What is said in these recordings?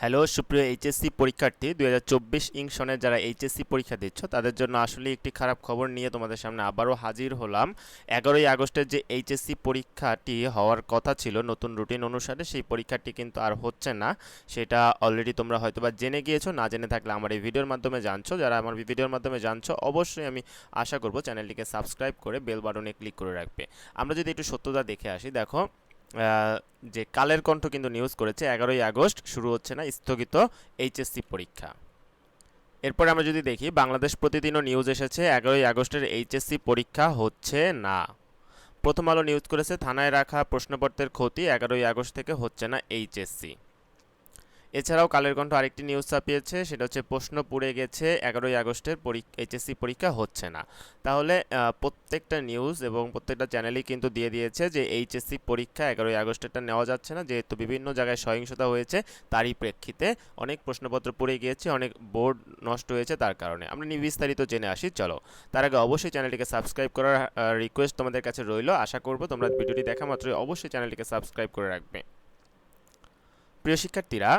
Hello, সুপ্রিয় HSC পরীক্ষার্থী, দুই হাজার চব্বিশ ইং সনের যারা এইচএসসি পরীক্ষা দিচ্ছ, তাদের জন্য আসলে একটি খারাপ খবর নিয়ে তোমাদের সামনে আবারও হাজির হলাম। এগারোই আগস্টের যে এইচএসসি পরীক্ষাটি হওয়ার কথা ছিল, নতুন রুটিন অনুসারে সেই পরীক্ষাটি কিন্তু আর হচ্ছে না। সেটা অলরেডি তোমরা হয়তোবা জেনে গিয়েছো, না জেনে থাকলে আমার এই ভিডিওর মাধ্যমে জানছো। যারা আমার ভিডিওর মাধ্যমে জানছো, অবশ্যই আমি আশা করব চ্যানেলটিকে সাবস্ক্রাইব করে বেল বাটনে ক্লিক করে রাখবে। আমরা যদি একটু সত্যতা দেখে আসি, দেখো যে কালের কণ্ঠ কিন্তু নিউজ করেছে, এগারোই আগস্ট শুরু হচ্ছে না, স্থগিত এইচএসসি পরীক্ষা। এরপর আমরা যদি দেখি, বাংলাদেশ প্রতিদিনও নিউজ এসেছে, এগারোই আগস্টের এইচএসসি পরীক্ষা হচ্ছে না। প্রথম আলো নিউজ করেছে, থানায় রাখা প্রশ্নপত্রের ক্ষতি এগারোই আগস্ট থেকে হচ্ছে না এইচএসসি এছাড়াও কালের কণ্ঠ আরেকটি নিউজ ছাপিয়েছে, সেটা হচ্ছে প্রশ্ন পুড়ে গেছে, এগারোই আগস্টের এইচএসসি পরীক্ষা হচ্ছে না। তাহলে প্রত্যেকটা নিউজ এবং প্রত্যেকটা চ্যানেলই কিন্তু দিয়ে দিয়েছে যে এইচএসসি পরীক্ষা এগারোই আগস্টেরটা নেওয়া যাচ্ছে না, যেহেতু বিভিন্ন জায়গায় সহিংসতা হয়েছে, তারই প্রেক্ষিতে অনেক প্রশ্নপত্র পুড়ে গিয়েছে, অনেক বোর্ড নষ্ট হয়েছে তার কারণে। আমরা নিয়ে বিস্তারিত জেনে আসি, চলো। তার আগে অবশ্যই চ্যানেলটিকে সাবস্ক্রাইব করার রিকোয়েস্ট তোমাদের কাছে রইল, আশা করব তোমরা ভিডিওটি দেখা মাত্রই অবশ্যই চ্যানেলটিকে সাবস্ক্রাইব করে রাখবে। প্রিয় শিক্ষার্থীরা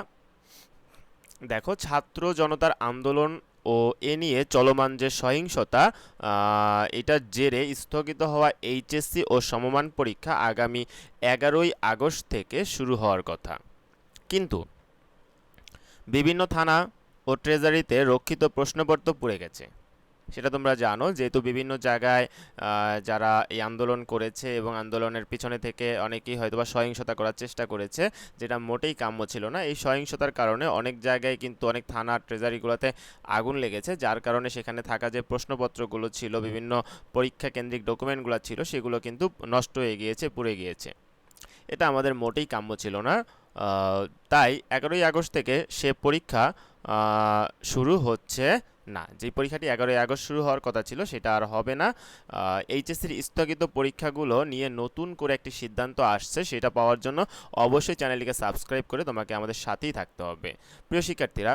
দেখো, ছাত্র জনতার আন্দোলন ও এ নিয়ে চলমান যে সহিংসতা এটা এটার জেরে স্থগিত হওয়া এইচএসসি ও সমমান পরীক্ষা আগামী এগারোই আগস্ট থেকে শুরু হওয়ার কথা। কিন্তু বিভিন্ন থানা ও ট্রেজারিতে রক্ষিত প্রশ্নপত্র পুড়ে গেছে। সেটা তোমরা জানো যেহেতু বিভিন্ন জায়গায় যারা এই আন্দোলন করেছে এবং আন্দোলনের পিছনে থেকে অনেকেই হয়তোবা সহিংসতা করার চেষ্টা করেছে যেটা মোটেই কাম্য ছিল না। এই সহিংসতার কারণে অনেক জায়গায় কিন্তু অনেক থানা ট্রেজারিগুলোতে আগুন লেগেছে যার কারণে সেখানে থাকা যে প্রশ্নপত্রগুলো ছিল বিভিন্ন পরীক্ষা কেন্দ্রিক ডকুমেন্টগুলো ছিল সেগুলো কিন্তু নষ্ট হয়ে গিয়েছে পুড়ে গিয়েছে। এটা আমাদের মোটেই কাম্য ছিল না। তাই এগারোই আগস্ট থেকে সে পরীক্ষা শুরু হচ্ছে না যে পরীক্ষাটি এগারোই আগস্ট শুরু হওয়ার কথা ছিল সেটা আর হবে না। এইচএসসির স্থগিত পরীক্ষাগুলো নিয়ে নতুন করে একটি সিদ্ধান্ত আসছে সেটা পাওয়ার জন্য অবশ্যই চ্যানেলটিকে সাবস্ক্রাইব করে তোমাকে আমাদের সাথেই থাকতে হবে। প্রিয় শিক্ষার্থীরা,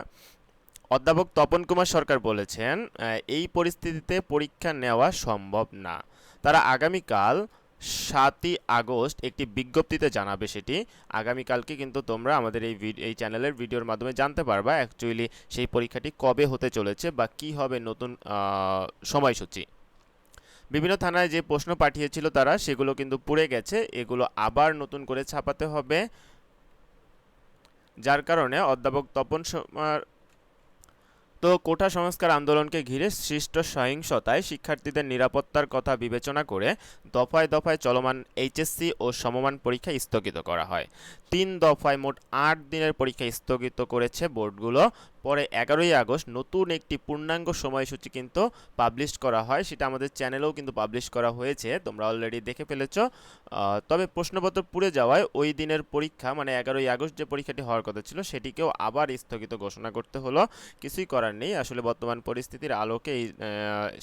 অধ্যাপক তপন কুমার সরকার বলেছেন এই পরিস্থিতিতে পরীক্ষা নেওয়া সম্ভব না। তারা আগামীকাল সাতই আগস্ট একটি বিজ্ঞপ্তিতে জানাবে সেটি। আগামীকালকে কিন্তু তোমরা আমাদের এই এই চ্যানেলের ভিডিওর মাধ্যমে জানতে পারবা অ্যাকচুয়ালি সেই পরীক্ষাটি কবে হতে চলেছে বা কি হবে নতুন সময়সূচি। বিভিন্ন থানায় যে প্রশ্ন পাঠিয়েছিল তারা সেগুলো কিন্তু পুড়ে গেছে, এগুলো আবার নতুন করে ছাপাতে হবে। যার কারণে অধ্যাপক তপন তো কোটা সংস্কার আন্দোলনকে ঘিরে সৃষ্ট সহিংসতায় শিক্ষার্থীদের নিরাপত্তার কথা বিবেচনা করে দফায় দফায় চলমান এইচএসসি ও সমমান পরীক্ষা স্থগিত করা হয়। তিন দফায় মোট আট দিনের পরীক্ষা স্থগিত করেছে বোর্ডগুলো। পরে এগারোই আগস্ট নতুন একটি পূর্ণাঙ্গ সময়সূচি কিন্তু পাবলিশ করা হয়। সেটা আমাদের চ্যানেলেও কিন্তু পাবলিশ করা হয়েছে, তোমরা অলরেডি দেখে ফেলেছ। তবে প্রশ্নপত্র পুড়ে যাওয়ায় ওই দিনের পরীক্ষা মানে এগারোই আগস্ট যে পরীক্ষাটি হওয়ার কথা ছিল, সেটিকেও আবার স্থগিত ঘোষণা করতে হলো। কিছুই করার নেই। আসলে বর্তমান পরিস্থিতির আলোকে এই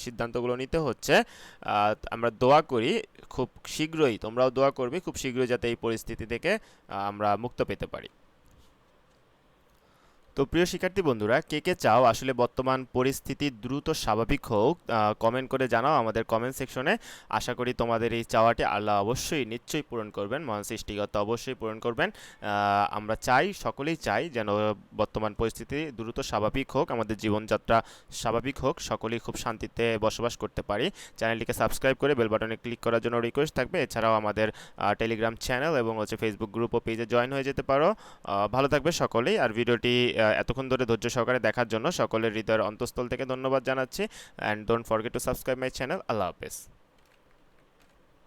সিদ্ধান্তগুলো নিতে হচ্ছে। আমরা দোয়া করি খুব শীঘ্রই, তোমরাও দোয়া করবে খুব শীঘ্রই যাতে এই পরিস্থিতি থেকে আমরা মুক্ত পেতে পারি। তো প্রিয় শিক্ষার্থী বন্ধুরা, কে কে চাও আসলে বর্তমান পরিস্থিতি দ্রুত স্বাভাবিক হোক কমেন্ট করে জানাও আমাদের কমেন্ট সেকশনে আশা করি তোমাদের এই চাওয়াটি আল্লাহ অবশ্যই নিশ্চয়ই পূরণ করবেন, মহান সৃষ্টিকর্তা অবশ্যই পূরণ করবেন। আমরা চাই, সকলেই চাই যেন বর্তমান পরিস্থিতি দ্রুত স্বাভাবিক হোক, আমাদের জীবনযাত্রা স্বাভাবিক হোক, সকলেই খুব শান্তিতে বসবাস করতে পারি। চ্যানেলটিকে সাবস্ক্রাইব করে বেল বাটনে ক্লিক করার জন্য রিকোয়েস্ট থাকবে। এছাড়াও আমাদের টেলিগ্রাম চ্যানেল এবং হচ্ছে ফেসবুক গ্রুপ ও পেজে জয়েন হয়ে যেতে পারো। ভালো থাকবে সকলেই, আর ভিডিওটি এতক্ষণ ধরে ধৈর্য সহকারে দেখার জন্য সকলের হৃদয়ের অন্তঃস্থল থেকে ধন্যবাদ জানাচ্ছি। And don't forget to subscribe my channel আল্লাহ হাফেজ।